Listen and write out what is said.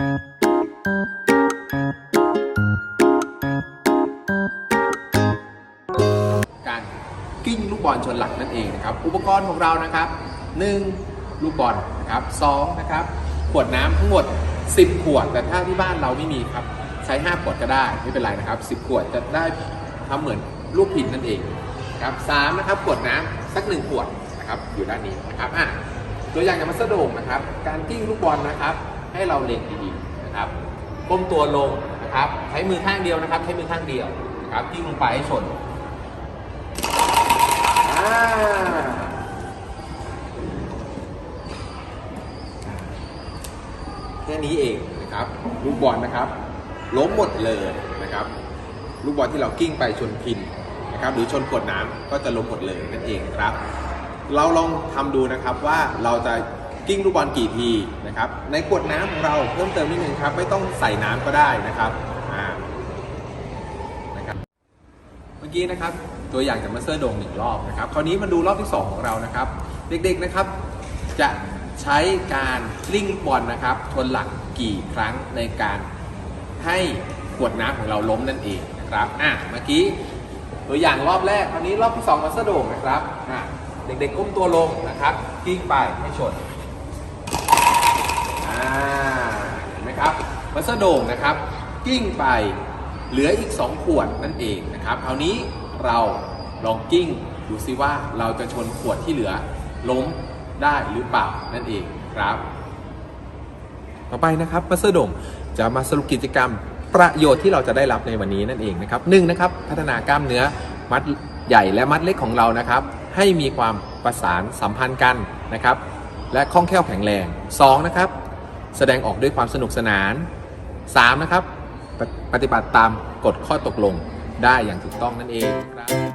การกิ้งลูกบอลชนหลักนั่นเองนะครับ อุปกรณ์ของเรานะครับ 1. ลูกบอลนะครับ2นะครับ ขวดน้ำทั้งหมด 10 ขวด แต่ถ้าที่บ้านเราไม่มีครับ ใช้ 5 ขวดก็ได้ไม่เป็นไรนะครับ 10 ขวดจะได้ทำเหมือนลูกพินนั่นเองครับสามนะครับขวดน้ำสัก 1 ขวดนะครับอยู่ด้านนี้นะครับอะตัวอย่างจากมัสโดงนะครับ การกิ้งลูกบอลนะครับ ให้เราเล็งดีๆนะครับก้มตัวลงนะครับใช้มือข้างเดียวนะครับ ใช้มือข้างเดียวนะครับกิ้งลงไปให้ชนแค่นี้เองนะครับลูกบอลนะครับล้มหมดเลยนะครับ ลูกบอลที่เรากิ้งไปชนพินนะครับ หรือชนขวดน้ำก็จะล้มหมดเลยนั่นเองครับ เราลองทำดูนะครับว่าเราจะ กิ้งลูกบอลกี่ทีนะครับ ในขวดน้ำของเราเพิ่มเติมนิดนึงครับ ไม่ต้องใส่น้ำก็ได้นะครับอ่านะครับ เมื่อกี้นะครับตัวอย่างจากมาสเตอร์โดงหนึ่งรอบนะครับ คราวนี้มาดูรอบที่ 2 ของเรานะครับ เด็กๆนะครับ จะใช้การกลิ้งบอลนะครับชนหลักกี่ครั้งในการให้ขวดน้ำของเราล้มนั่นเองนะครับอะเมื่อกี้ตัวอย่างรอบแรกคราวนี้รอบที่2มาสเตอร์โดงนะครับอะเด็กๆก้มตัวลงนะครับกิ้งไปให้ชนอ่าเห็นไหม ครับมาสโดงนะครับ กิ้งไปเหลืออีก 2 ขวดนั่นเองนะครับคราวนี้เราลองกิ้งดูซิว่าเราจะชนขวดที่เหลือล้มได้หรือเปล่านั่นเองครับ ต่อไปนะครับมาสดงจะมาสรุปกิจกรรมประโยชน์ที่เราจะได้รับในวันนี้นั่นเองนะครับหนึ่งนะครับพัฒนากล้ามเนื้อมัดใหญ่และมัดเล็กของเรานะครับ ให้มีความประสานสัมพันธ์กันนะครับ และคล่องแคล่วแข็งแรงสองนะครับแสดงออกด้วยความสนุกสนาน 3. นะครับปปฏิบัติตามกฎข้อตกลงได้อย่างถูกต้องนั่นเองครับ